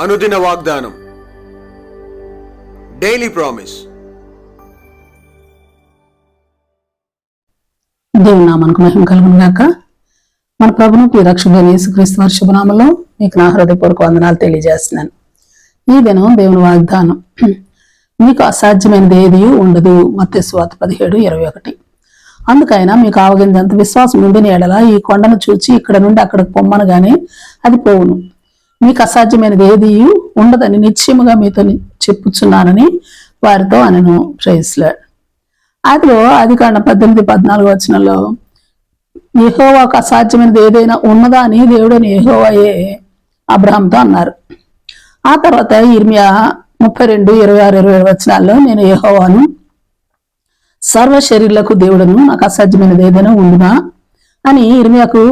అనుదిన వాగ్దానం. Daily promise దేవుని నామానికి మహిమ కలుగును గాక మన ప్రభును ప్రియరక్షకుడైన యేసుక్రీస్తు వారి శుభనామంలో మీకు నా హృదయపూర్వక వందనాలు తెలియజేస్తున్నాను. ఈ దినం దేవుని వాగ్దానం. మీకు అసాధ్యమైనది ఏది ఉండదు. మత్స్వాత పదిహేడు ఇరవై ఒకటి. అందుకైనా మీకు ఆవగిందంత విశ్వాసం ఉండిన ఎడల ఈ కొండను చూచి ఇక్కడ నుండి అక్కడికి పొమ్మనగానే అది పోవును. మీకు అసాధ్యమైనది ఏది ఉండదని నిశ్చయముగా మీతో చెప్పుచున్నానని వారితో అనను. ప్రైస్లాడ్ అదిలో అది కాండ పద్దెనిమిది పద్నాలుగు వచనంలో యెహోవాకు అసాధ్యమైనది ఏదైనా ఉన్నదా అని దేవుడని యెహోవాయే అబ్రహాంతో అన్నారు. ఆ తర్వాత ఇర్మియా ముప్పై రెండు ఇరవై ఆరు ఇరవై ఏడు వచనాల్లో నేను యెహోవాను సర్వ శరీరులకు దేవుడను నాకు అసాధ్యమైనది ఏదైనా ఉండునా అని ఇర్మియాకు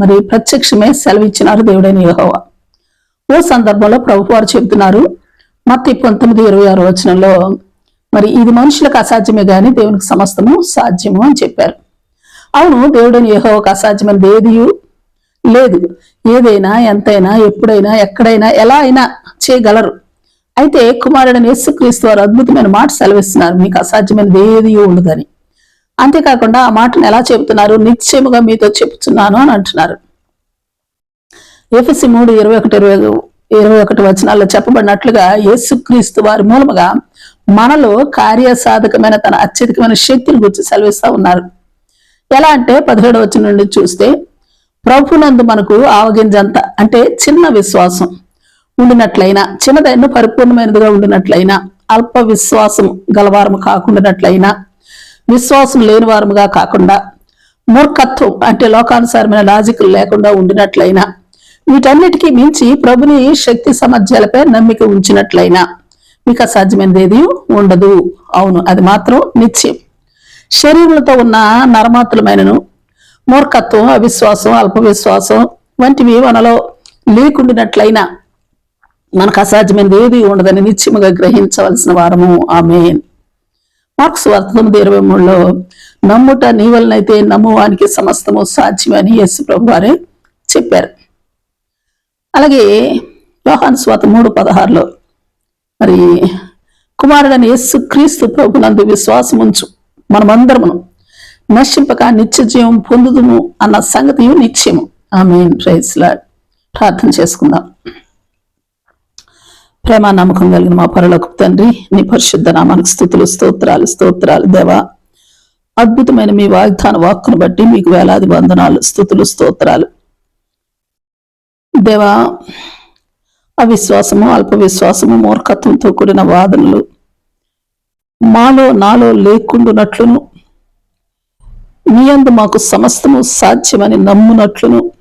మరి ప్రత్యక్షమే సెలవిచ్చినారు దేవుడైన యహోవా. ఓ సందర్భంలో ప్రభువారు చెబుతున్నారు. మత్తి పంతొమ్మిది ఇరవై ఆరు వచనంలో మరి ఇది మనుషులకు అసాధ్యమే కానీ దేవునికి సమస్తము సాధ్యము అని చెప్పారు. అవును దేవుడిని ఒక అసాధ్యమైనది ఏది లేదు. ఏదైనా ఎంతైనా ఎప్పుడైనా ఎక్కడైనా ఎలా అయినా చేయగలరు. అయితే కుమారుడని యేసుక్రీస్తు వారు అద్భుతమైన మాట సెలవిస్తున్నారు. మీకు అసాధ్యమైనది ఏది ఉండదని. అంతేకాకుండా ఆ మాటను ఎలా చెబుతున్నారు? నిశ్చయముగా మీతో చెప్తున్నాను అని అంటున్నారు. ఎఫ్ఎస్సి మూడు ఇరవై ఒకటి ఇరవై ఇరవై ఒకటి వచనాల్లో చెప్పబడినట్లుగా యేసుక్రీస్తు వారి మూలముగా మనలో కార్యసాధకమైన తన అత్యధికమైన శక్తిని గురించి సెలవిస్తూ ఉన్నారు. ఎలా అంటే పదిహేడు వచ్చిన నుండి చూస్తే ప్రభునందు మనకు ఆవగింజంత అంటే చిన్న విశ్వాసం ఉండినట్లయినా చిన్నదైన పరిపూర్ణమైనదిగా ఉండినట్లయినా అల్ప విశ్వాసం గలవారము కాకుండానట్లయినా విశ్వాసం లేని వారముగా కాకుండా మూర్ఖత్వం అంటే లోకానుసారమైన లాజిక్ లేకుండా ఉండినట్లయినా వీటన్నిటికీ మించి ప్రభుని శక్తి సామర్థ్యాలపై నమ్మిక ఉంచినట్లయినా మీకు అసాధ్యమైనది ఏది ఉండదు. అవును అది మాత్రం నిత్యం. శరీరంతో ఉన్న నరమాతులమైనను మూర్ఖత్వం అవిశ్వాసం అల్ప విశ్వాసం వంటివి మనలో లేకుండినట్లయినా మనకు అసాధ్యమైనది ఏది ఉండదని నిత్యముగా గ్రహించవలసిన వారము. ఆమె మార్క్స్ వార్త ఇరవై మూడులో నమ్ముట నీ వలనైతే నమ్మువానికి సమస్తము సాధ్యమని యేసు ప్రభు వారే చెప్పారు. అలాగే యోహాన్ స్వాత మూడు పదహారులో మరి కుమారుడని యస్సు క్రీస్తు ప్రభునందు విశ్వాసం ఉంచు మనమందరమును నశింపక నిత్య జీవం పొందుదుము అన్న సంగతి నిత్యము ఆమె ప్రైస్లా ప్రార్థన చేసుకుందాం. ప్రేమ నమ్మకం కలిగిన మా పరలోకి తండ్రి నీ పరిశుద్ధ నామానికి స్థుతులు స్తోత్రాలు స్తోత్రాలు దేవా. అద్భుతమైన మీ వాగ్దాన వాక్కును బట్టి మీకు వేలాది వందనాలు స్థుతులు స్తోత్రాలు. దేవా అవిశ్వాసము అల్ప విశ్వాసము మూర్ఖత్వంతో కూడిన వాదనలు మాలో నాలో లేకుండునట్లును. నీ అందు మాకు సమస్తము సాధ్యమని నమ్మునట్లును.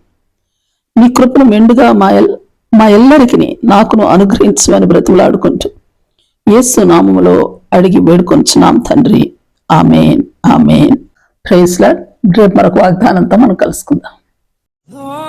నీ కృపను మెండుగా మా ఎల్ మా ఎల్లరికి నాకును అనుగ్రహించమని బ్రతిమలాడుకుంటూ యేసు నామములో అడిగి వేడుకొంచున్నాం తండ్రి. Amen amen. ప్రైస్లా రేపు మరొక వాగ్దానంతో మనం కలుసుకుందాం. Oh.